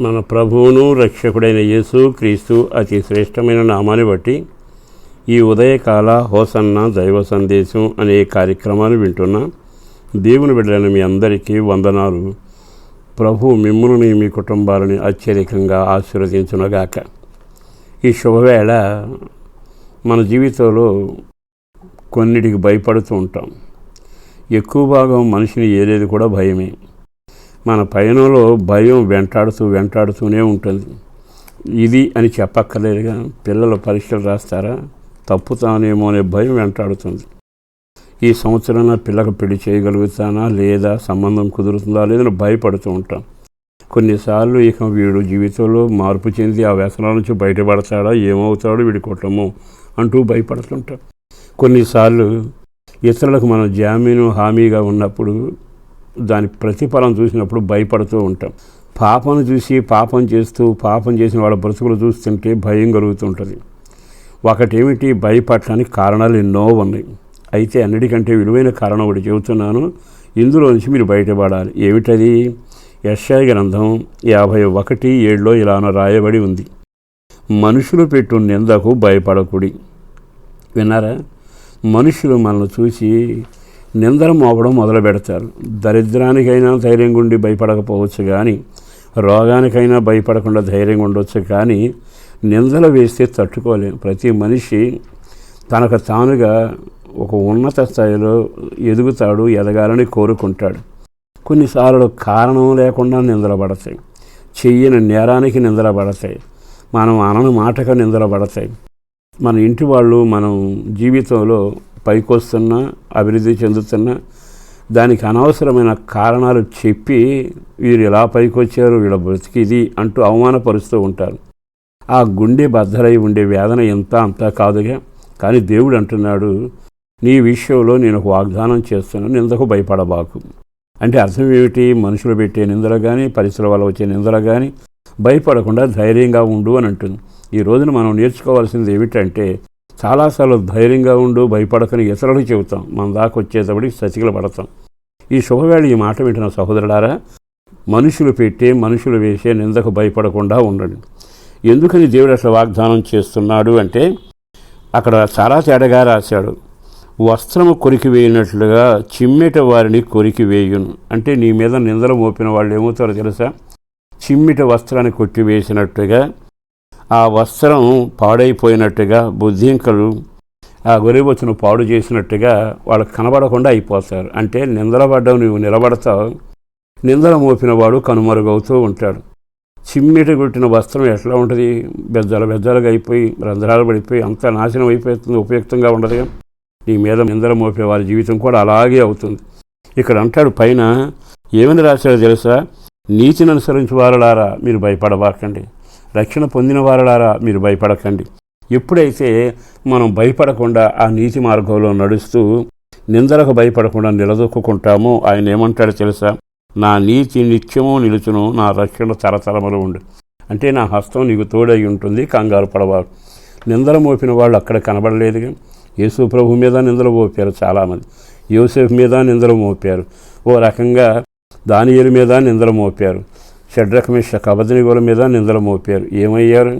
మన ప్రభువును రక్షకుడైన యేసు క్రీస్తు అతి శ్రేష్టమైన నామాన్ని బట్టి ఈ ఉదయకాల హోసన్న దైవ సందేశం అనే కార్యక్రమాన్ని వింటున్న దేవుని బిడ్డలైన మీ అందరికీ వందనాలు. ప్రభు మిమ్ములని మీ కుటుంబాలని అత్యధికంగా ఆశీర్వదించునగాక. ఈ శుభవేళ మన జీవితంలో కొన్నిటికి భయపడుతూ ఉంటాం. ఎక్కువ భాగం మనిషిని ఏదేది కూడా భయమే. మన పయనంలో భయం వెంటాడుతూ వెంటాడుతూనే ఉంటుంది. ఇది అని చెప్పక్కర్లేదుగా పిల్లలు పరీక్షలు రాస్తారా? తప్పుతానేమో అనే భయం వెంటాడుతుంది. ఈ సంవత్సరం నా పెళ్ళి చేయగలుగుతానా? లేదా సంబంధం కుదురుతుందా? లేదని భయపడుతూ ఉంటాం. కొన్నిసార్లు ఇక వీడు జీవితంలో మార్పు చెంది ఆ వ్యసనాల నుంచి బయటపడతాడా? ఏమవుతాడో వీడి కుటుంబం అంటూ భయపడుతుంటాం. కొన్నిసార్లు ఇతరులకు మనం జామీను హామీగా ఉన్నప్పుడు దాని ప్రతిఫలం చూసినప్పుడు భయపడుతూ ఉంటాం. పాపను చూసి పాపం చేస్తూ పాపం చేసిన వాళ్ళ బ్రతుకులు చూస్తుంటే భయం కలుగుతుంటుంది. ఒకటేమిటి? భయపడటానికి కారణాలు ఎన్నో ఉన్నాయి. అయితే అన్నిటికంటే విలువైన కారణం ఒకటి చెబుతున్నాను. ఇందులో నుంచి మీరు బయటపడాలి. ఏమిటది? యశాయ గ్రంథం యాభై ఒకటి ఏడులో ఇలాన రాయబడి ఉంది. మనుషులు పెట్టు నిందకు భయపడకుడి. విన్నారా? మనుషులు మనల్ని చూసి నిందలు మోపడం మొదలు పెడతారు. దరిద్రానికైనా ధైర్యంగా ఉండి భయపడకపోవచ్చు కానీ రోగానికైనా భయపడకుండా ధైర్యంగా ఉండొచ్చు కానీ నిందలు వేస్తే తట్టుకోలేం. ప్రతి మనిషి తనకు తానుగా ఒక ఉన్నత స్థాయిలో ఎదుగుతాడు ఎదగాలని కోరుకుంటాడు. కొన్నిసార్లు కారణం లేకుండా నిందలు పడతాయి. చెయ్యని నేరానికి నిందలు పడతాయి. మనం అనని మాటగా నిందలు పడతాయి. మన ఇంటి వాళ్ళు మనం జీవితంలో పైకొస్తున్నా అభివృద్ధి చెందుతున్నా దానికి అనవసరమైన కారణాలు చెప్పి వీరు ఎలా పైకొచ్చారు వీళ్ళ బ్రతికిది అంటూ అవమానపరుస్తూ ఉంటారు. ఆ గుండె బద్దలై ఉండే వేదన ఎంత అంతా కాదుగా. కానీ దేవుడు అంటున్నాడు నీ విషయంలో నేను ఒక వాగ్దానం చేస్తున్నాను నిందకు భయపడబాకు. అంటే అర్థం ఏమిటి? మనుషులు పెట్టే నిందలు కానీ పరిసర వల్ల వచ్చే నిందలు కానీ భయపడకుండా ధైర్యంగా ఉండు అని అంటుంది. ఈ రోజున మనం నేర్చుకోవాల్సింది ఏమిటంటే చాలాసార్లు ధైర్యంగా ఉండు భయపడకని ఇతరులకు చెబుతాం. మన దాకా వచ్చేటప్పటికి సతికిల పడతాం. ఈ శుభవేళ ఈ మాట వింటున్న సహోదరులారా మనుషులు పెట్టే మనుషులు వేసే నిందకు భయపడకుండా ఉండండి. ఎందుకని దేవుడు అసలు వాగ్దానం చేస్తున్నాడు అంటే అక్కడ చాలా తేడాగా రాశాడు. వస్త్రము కొరికి వేయినట్లుగా చిమ్మెట వారిని కొరికి వేయును అంటే నీ మీద నిందలు మోపిన వాళ్ళు ఏమవుతారో తెలుసా? చిమ్మిట వస్త్రాన్ని కొట్టివేసినట్టుగా ఆ వస్త్రం పాడైపోయినట్టుగా బుద్ధింకలు ఆ గొరిబొచ్చును పాడు చేసినట్టుగా వాళ్ళకు కనబడకుండా అయిపోతారు. అంటే నిందల పడ్డం నువ్వు నిలబడతావు. నిందల మోపిన వాడు కనుమరుగవుతూ ఉంటాడు. చిమ్మిట కొట్టిన వస్త్రం ఎట్లా ఉంటుంది? బెజ్జల బెజ్జలుగా అయిపోయి రంధ్రాలు పడిపోయి అంత నాశనం అయిపోతుంది ఉపయుక్తంగా ఉండదు నీ మీద నిందల మోపే వారి జీవితం కూడా అలాగే అవుతుంది. ఇక్కడ అంటాడు పైన ఏమని రాశాడో తెలుసా? నీతిని అనుసరించి వారలారా మీరు భయపడబాకండి రక్షణ పొందిన వారలారా మీరు భయపడకండి. ఎప్పుడైతే మనం భయపడకుండా ఆ నీతి మార్గంలో నడుస్తూ నిందలకు భయపడకుండా నిలదొక్కుంటామో ఆయన ఏమంటాడో తెలుసా? నా నీతి నిత్యము నిలుచును నా రక్షణ తరతరములు ఉండు. అంటే నా హస్తం నీకు తోడై ఉంటుంది కంగారు పడవాడు నిందలు మోపిన వాళ్ళు అక్కడ కనబడలేదుగా యేసు ప్రభు మీద నిందలు మోపారు చాలామంది. యూసెఫ్ మీద నిందలు మోపారు. ఓ రకంగా దానియలు మీద నిందలు మోపారు. షడ్రకమేష కబదనిగోల మీద నిందలు మోపారు. ఏమయ్యారు?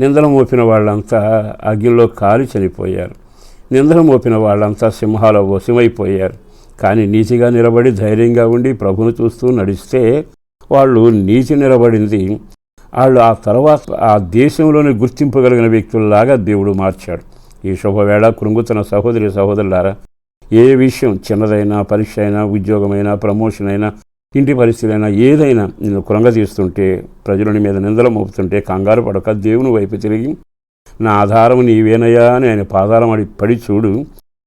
నిందలు మోపిన వాళ్ళంతా అగ్నిలో కాలి చనిపోయారు. నిందలు మోపిన వాళ్ళంతా సింహాల వశమైపోయారు. కానీ నీతిగా నిలబడి ధైర్యంగా ఉండి ప్రభును చూస్తూ నడిస్తే వాళ్ళు నీతి నిలబడింది. వాళ్ళు ఆ తర్వాత ఆ దేశంలోనే గుర్తింపగలిగిన వ్యక్తుల్లాగా దేవుడు మార్చాడు. ఈ శుభవేళ కృంగుతున్న సహోదరి సహోదరులారా ఏ విషయం చిన్నదైనా పరీక్ష అయినా ఉద్యోగమైనా ప్రమోషన్ అయినా ఇంటి పరిస్థితి అయినా ఏదైనా నేను కృంగతీస్తుంటే ప్రజలని మీద నిందలు మోపుతుంటే కంగారు పడక దేవుని వైపు తిరిగి నా ఆధారం నీవేనయ్యా అని ఆయన పాదాలం అడి పడి చూడు.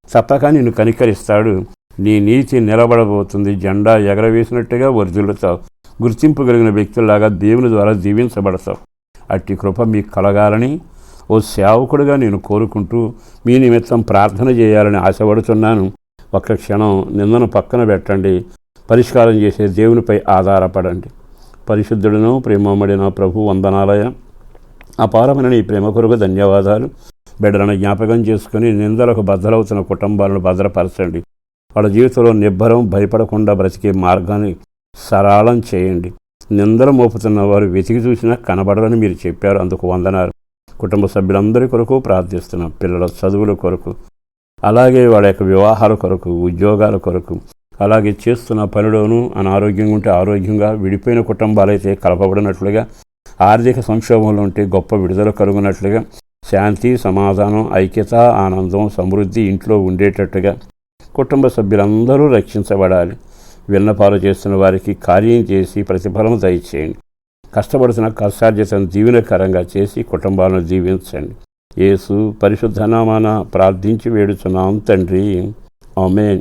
తప్పక నిన్ను కనికరిస్తాడు. నీ నీతి నిలబడబోతుంది. జెండా ఎగరవేసినట్టుగా వర్ధిల్లుతావు. గుర్తింపు కలిగిన వ్యక్తుల్లాగా దేవుని ద్వారా దీవించబడతావు అట్టి కృప మీకు కలగాలని ఓ సేవకుడుగా నేను కోరుకుంటూ మీ నిమిత్తం ప్రార్థన చేయాలని ఆశపడుతున్నాను ఒక్క క్షణం నిందను పక్కన పెట్టండి. పరిష్కారం చేసే దేవునిపై ఆధారపడండి. పరిశుద్ధుడను ప్రేమమడిన ప్రభు వందనాలయ. అపారమైన నీ ప్రేమ కొరకు ధన్యవాదాలు. బిడ్డలను జ్ఞాపకం చేసుకుని నిందలకు బద్దలవుతున్న కుటుంబాలను భద్రపరచండి. వాళ్ళ జీవితంలో నిబ్బరం భయపడకుండా బ్రతికే మార్గాన్ని సరళం చేయండి. నిందలు మోపుతున్న వారు వెతికి చూసినా కనబడరని మీరు చెప్పారు. అందుకు వందనారు కుటుంబ సభ్యులందరి కొరకు ప్రార్థిస్తున్నాం. పిల్లల చదువుల కొరకు అలాగే వాళ్ళ యొక్క వివాహాల కొరకు ఉద్యోగాల కొరకు. అలాగే చేస్తున్న పనిలోనూ అనారోగ్యంగా ఉంటే ఆరోగ్యంగా విడిపోయిన కుటుంబాలైతే కలపబడినట్లుగా ఆర్థిక సంక్షోభంలో ఉంటే గొప్ప విడుదల కలుగునట్లుగా శాంతి సమాధానం ఐక్యత ఆనందం సమృద్ధి ఇంట్లో ఉండేటట్టుగా కుటుంబ సభ్యులందరూ రక్షించబడాలి. విన్నపాలు చేస్తున్న వారికి కార్యం చేసి ప్రతిఫలం దయచేయండి. కష్టపడుతున్న కష్టార్జితం దీవెనకరంగా చేసి కుటుంబాలను దీవించండి. యేసు పరిశుద్ధనామాన ప్రార్థించి వేడుచున్నాం తండ్రి. ఆమెన్.